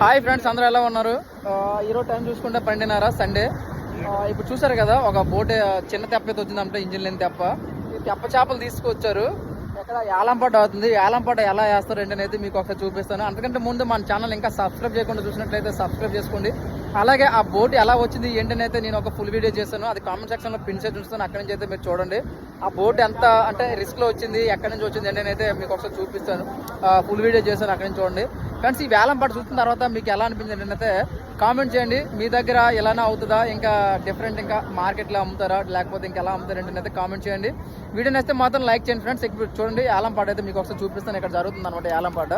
Hi friends అందరూ ఎలా ఉన్నారు? ఈరోజు టైం చూసుకుంటే పన్నెండున్నర సండే. ఆ, ఇప్పుడు చూసారు కదా ఒక బోట్ చిన్న తెప్ప అయితే వచ్చిందంటే ఇంజిన్ లేని తెప్ప. ఈ తెప్ప చేపలు తీసుకొచ్చారు. ఎక్కడ యాలంపాట అవుతుంది. యాలంపాట ఎలా వేస్తారు ఏంటి అనేది మీకు ఒకసారి చూపిస్తాను. అంతకంటే ముందు మన ఛానల్ ఇంకా సబ్స్క్రైబ్ చేయకుండా చూసినట్లయితే సబ్స్క్రైబ్ చేసుకోండి. అలాగే ఆ బోట్ ఎలా వచ్చింది ఏంటని అయితే నేను ఒక ఫుల్ వీడియో చేస్తాను అది కామెంట్ సెక్షన్లో పిన్ చేసి ఉంచుతాను. అక్కడి నుంచి అయితే మీరు చూడండి. ఆ బోట్ ఎంత అంటే రిస్క్లో వచ్చింది ఎక్కడి నుంచి వచ్చింది ఏంటని అయితే మీకు ఒకసారి చూపిస్తాను. ఫుల్ వీడియో చేస్తాను అక్కడి నుంచి చూడండి. ఫ్రెండ్స్ ఈ వేలం పాట చూసిన తర్వాత మీకు ఎలా అనిపించింది అయితే కామెంట్ చేయండి. మీ దగ్గర ఎలానే అవుతుందా? ఇంకా డిఫరెంట్ ఇంకా మార్కెట్లో అమ్ముతారా? లేకపోతే ఇంకా ఎలా అమ్ముతారు ఏంటని అయితే కామెంట్ చేయండి. వీడియో నచ్చితే మాత్రం లైక్ చేయండి ఫ్రెండ్స్. ఇప్పుడు చూడండి ఏలం పాట అయితే మీకు ఒకసారి చూపిస్తాను. ఇక్కడ జరుగుతుంది అనమాట ఏలం పాట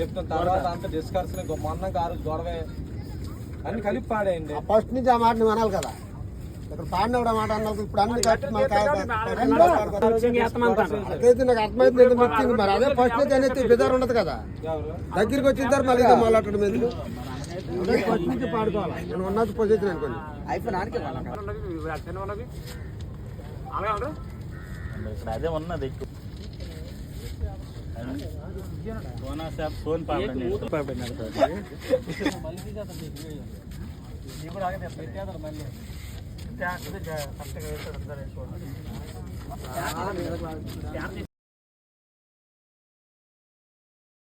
చెప్తాను తర్వాత అంత డిస్కషన్ మొన్న గొడవే అన్ని కలిపి పాడేయండి. ఫస్ట్ నుంచి ఆ మాట నువ్వు అనాలి కదా. ఇక్కడ పాడినప్పుడు ఆ మాట అన్నావు ఇప్పుడు అన్ని కట్టి మన అదైతే నాకు అర్థమైంది ఏంటో మిక్సింగ్ మరి అదే ఫస్ట్ నుంచి అనేది బెదర్ ఉండదు కదా. దగ్గరికి వచ్చిన తర్వాత మళ్ళీ మాట్లాడటం ఎందుకు? ఫస్ట్ నుంచి పాడుకోవాలి. నేను ఉన్నది పొజిషన్ అనుకోండి ఇక్కడ అదే ఉన్నది सोना से आप सोन पापड़ पापड़ नडता